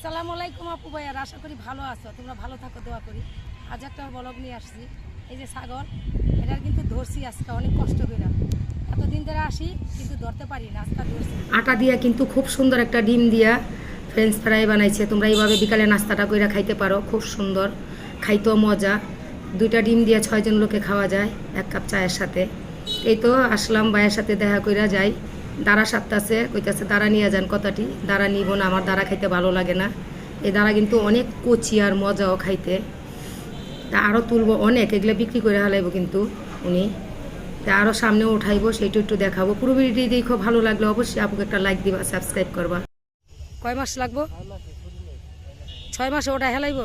আসসালামু আলাইকুম আপু ভাইয়ার, আশা করি ভালো আছো। তোমরা ভালো থাকো, দোয়া করি। আজ একটা ব্লগ নিয়ে আসছি। এই যে ছাগল, এটার কিন্তু ধরছি আজকে, অনেক কষ্ট করে। এতদিন ধরে আসি, কিন্তু ধরতে পারি না, আজকে ধরছি। আটা দিয়া কিন্তু খুব সুন্দর একটা ডিম দিয়া ফ্রেঞ্চ ফ্রাই বানাইছে। তোমরা এইভাবে বিকালে নাস্তাটা কইরা খাইতে পারো, খুব সুন্দর। খাইতেও মজা। দুইটা ডিম দিয়ে ছয়জন লোকে খাওয়া যায়, এক কাপ চায়ের সাথে। এই তো আসলাম ভাইয়ের সাথে দেখা কইরা যাই। দাঁড়া সাতটাছে কইতাছে, দাঁড়া নিয়ে যান কথাটি, দাঁড়া নিব না, আমার দাঁড়া খাইতে ভালো লাগে না। এই দাঁড়া কিন্তু অনেক কচি আর মজাও খাইতে। তা আরও তুলবো অনেক, এগুলো বিক্রি করে হালাইব কিন্তু উনি। তা আরও সামনে উঠাইবো সেইটা একটু দেখাবো। পুরো ভিডিওটি দেখো, ভালো লাগলে অবশ্যই আপুকে একটা লাইক দিবা সাবস্ক্রাইব করবা। কয় মাস লাগবো? ছয় মাসে ওটা হেলাইব?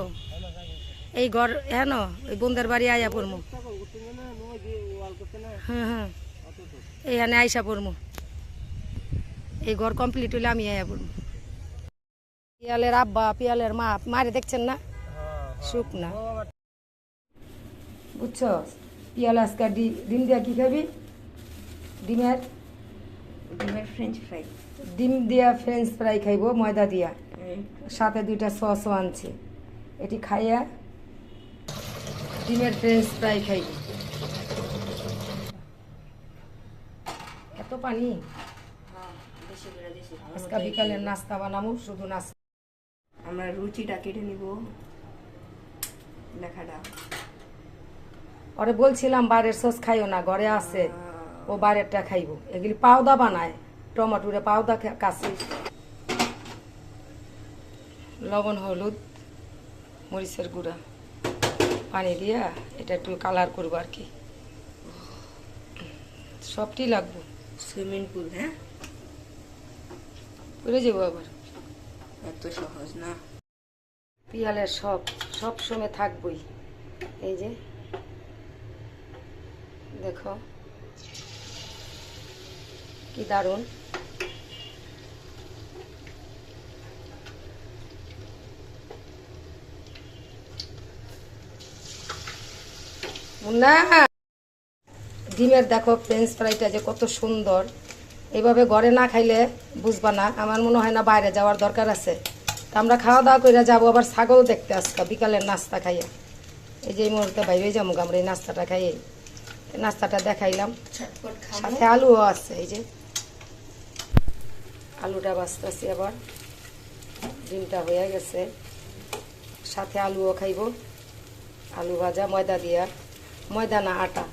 এই ঘর হ্যাঁ ওই বোনদের বাড়ি আয়া পড়মু। হ্যাঁ হ্যাঁ এইখানে আইসা পড়মু। এই ঘর কমপ্লিট হইলে আমি পিয়ালের আব্বা পিয়ালের মা মারে দেখছেন না? সুখ না। বুঝছ? পিয়াল আজকে ডিম দিয়া কি খাবি? ডিমের? ডিমের ফ্রেঞ্চ ফ্রাই ডিম দিয়া ফ্রেঞ্চ ফ্রাই খাইবো ময়দা দিয়া। সাথে দুইটা সসও আনছে। এটি খাইয়া ডিমের ফ্রেঞ্চ ফ্রাই খাইব। এত পানি? আজকে বিকালের নাস্তা বানাবো শুধু নাস্তা। আমরা রুচিটা কেটে নিব। লেখাটা। ওরে বলছিলাম বাইরের সস খাইও না ঘরে আছে। ও বাইরেরটা খাইব। এগুলি পাউদা বানায় টমাটোরে পাউদা কাশি। লবণ হলুদ মরিচের গুঁড়া। পানি দিয়া এটা একটু কালার করব আর কি। সবটি লাগবো। সুইমিং পুল হ্যাঁ? করে যাব আবার। এত সহজ না। পিয়ালের সব সব সময় থাকবই। এই যে দেখো কি দারুণ। মুন্না ডিমের দেখো ফ্রেঞ্চ ফ্রাইটা যে কত সুন্দর। এইভাবে ঘরে না খাইলে বুঝবা না। আমার মনে হয় না বাইরে যাওয়ার দরকার আছে। তা আমরা খাওয়া দাওয়া করে যাব আবার ছাগল দেখতে আজকে বিকালের নাস্তা খাইয়ে। এই যে এই মুহূর্তে বাইরে যাব আমরা এই নাস্তাটা খাইয়ে। নাস্তাটা দেখাইলাম। সাথে আলুও আছে এই যে। আলুটা বাঁচতেছি আবার। ডিমটা হয়ে গেছে। সাথে আলুও খাইব। আলু ভাজা ময়দা দিয়া। ময়দা না আটা।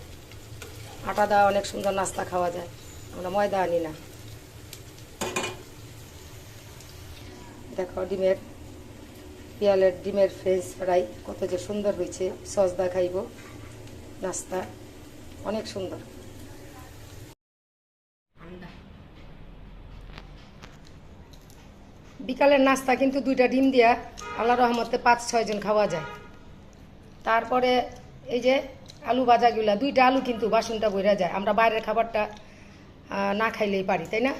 আটা দেওয়া অনেক সুন্দর নাস্তা খাওয়া যায়। আমরা ময়দা আনি না। দেখো ডিমের, পিয়ালের ডিমের ফ্রেঞ্চ ফ্রাই, কত যে সুন্দর হয়েছে। সসদা খাইব নাস্তা, অনেক সুন্দর। বিকালের নাস্তা কিন্তু দুইটা ডিম দিয়া আল্লাহ রহমতে পাঁচ ছয়জন খাওয়া যায়। তারপরে এই যে আলু ভাজাগুলা, দুইটা আলু কিন্তু বাসনটা বইরা যায়। আমরা বাইরের খাবারটা না খাইলেই পারি তাই না?